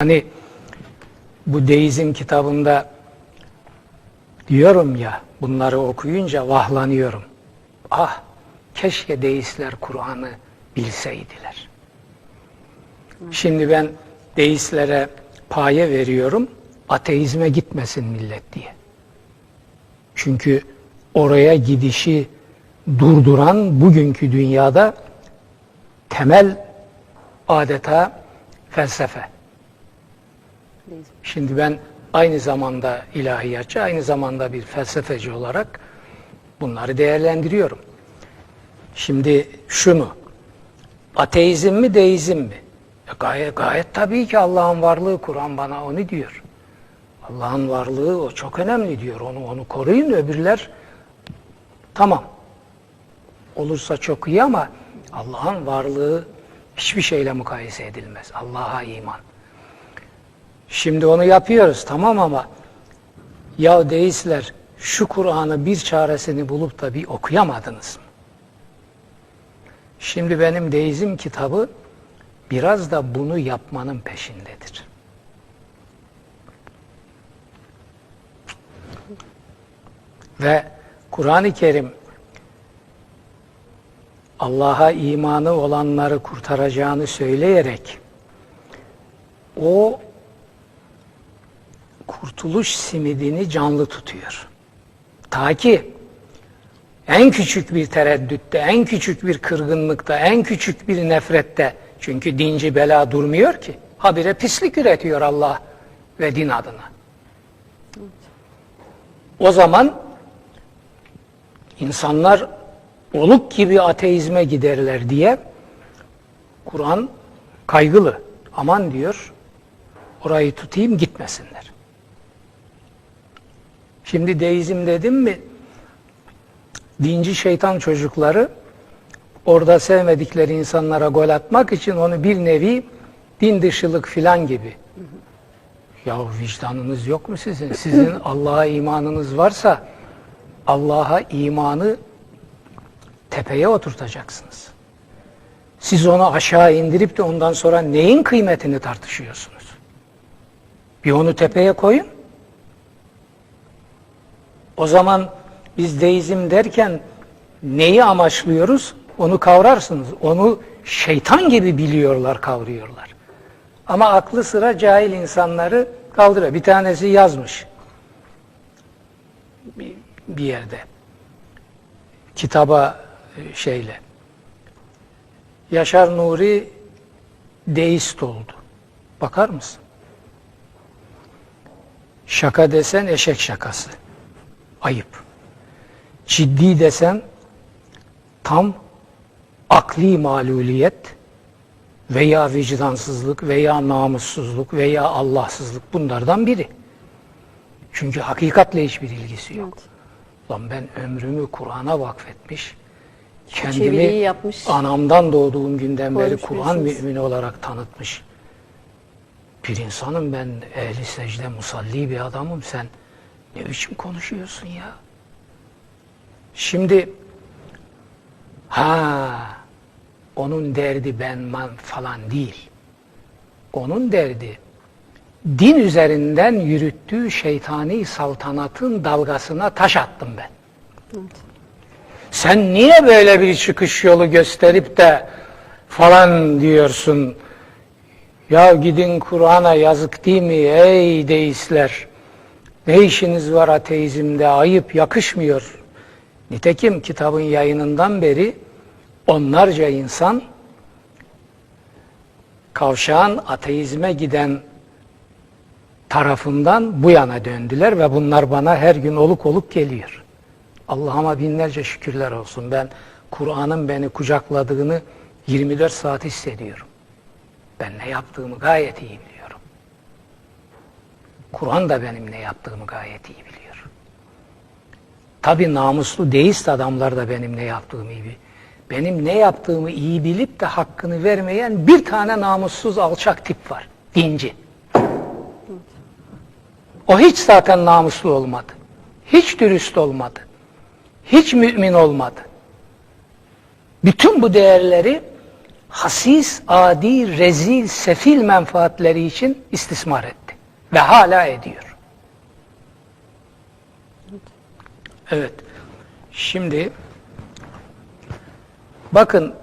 Hani bu deizm kitabında diyorum ya bunları okuyunca vahlanıyorum. Ah keşke deistler Kur'an'ı bilseydiler. Şimdi ben deistlere paye veriyorum ateizme gitmesin millet diye. Çünkü oraya gidişi durduran bugünkü dünyada temel adeta felsefe. Şimdi ben aynı zamanda ilahiyatçı, aynı zamanda bir felsefeci olarak bunları değerlendiriyorum. Şimdi şu mu? Ateizm mi, deizm mi? E gayet, gayet tabii ki Allah'ın varlığı, Kur'an bana onu diyor. Allah'ın varlığı o çok önemli diyor. Onu onu koruyun öbürler tamam. Olursa çok iyi ama Allah'ın varlığı hiçbir şeyle mukayese edilmez. Allah'a iman. Şimdi onu yapıyoruz tamam ama ya deistler şu Kur'an'ı bir çaresini bulup da bir okuyamadınız mı? Şimdi benim deizm kitabı biraz da bunu yapmanın peşindedir. Ve Kur'an-ı Kerim Allah'a imanı olanları kurtaracağını söyleyerek o kurtuluş simidini canlı tutuyor. Ta ki en küçük bir tereddütte, en küçük bir kırgınlıkta, en küçük bir nefrette çünkü dinci bela durmuyor ki. Habire pislik üretiyor Allah ve din adına. O zaman insanlar oluk gibi ateizme giderler diye Kur'an kaygılı. Aman diyor orayı tutayım gitmesinler. Şimdi deizm dedim mi dinci şeytan çocukları orada sevmedikleri insanlara gol atmak için onu bir nevi din dışılık filan gibi. Ya vicdanınız yok mu sizin? Sizin Allah'a imanınız varsa Allah'a imanı tepeye oturtacaksınız. Siz onu aşağı indirip de ondan sonra neyin kıymetini tartışıyorsunuz? Bir onu tepeye koyun. O zaman biz deizm derken neyi amaçlıyoruz? Onu kavrarsınız. Onu şeytan gibi biliyorlar, kavruyorlar. Ama aklı sıra cahil insanları kaldırıyor. Bir tanesi yazmış bir, yerde kitaba e, şeyle Yaşar Nuri deist oldu. Bakar mısın? Şaka desen eşek şakası. Ayıp. Ciddi desen tam akli maluliyet veya vicdansızlık veya namussuzluk veya Allahsızlık bunlardan biri. Çünkü hakikatle hiçbir ilgisi yok. Lan ben ömrümü Kur'an'a vakfetmiş, kendimi yapmış. anamdan doğduğum günden beri Kur'an mümini olarak tanıtmış. Bir insanım ben ehli secde musalli bir adamım sen ne biçim konuşuyorsun ya? Şimdi ha onun derdi ben ben falan değil. Onun derdi din üzerinden yürüttüğü şeytani saltanatın dalgasına taş attım ben. Sen niye böyle bir çıkış yolu gösterip de falan diyorsun? Ya gidin Kur'an'a yazık değil mi ey deistler? Ne işiniz var ateizmde? Ayıp, yakışmıyor. Nitekim kitabın yayınından beri onlarca insan kavşağın ateizme giden tarafından bu yana döndüler ve bunlar bana her gün oluk oluk geliyor. Allah'ıma binlerce şükürler olsun. Ben Kur'an'ın beni kucakladığını 24 saat hissediyorum. Ben ne yaptığımı gayet iyi. Kur'an da benim ne yaptığımı gayet iyi biliyor. Tabi namuslu deist adamlar da benim ne yaptığımı iyi biliyor. Benim ne yaptığımı iyi bilip de hakkını vermeyen bir tane namussuz alçak tip var. Dinci. O hiç zaten namuslu olmadı. Hiç dürüst olmadı. Hiç mümin olmadı. Bütün bu değerleri hasis, adi, rezil, sefil menfaatleri için istismar etti. Ve hala ediyor. Evet. Şimdi bakın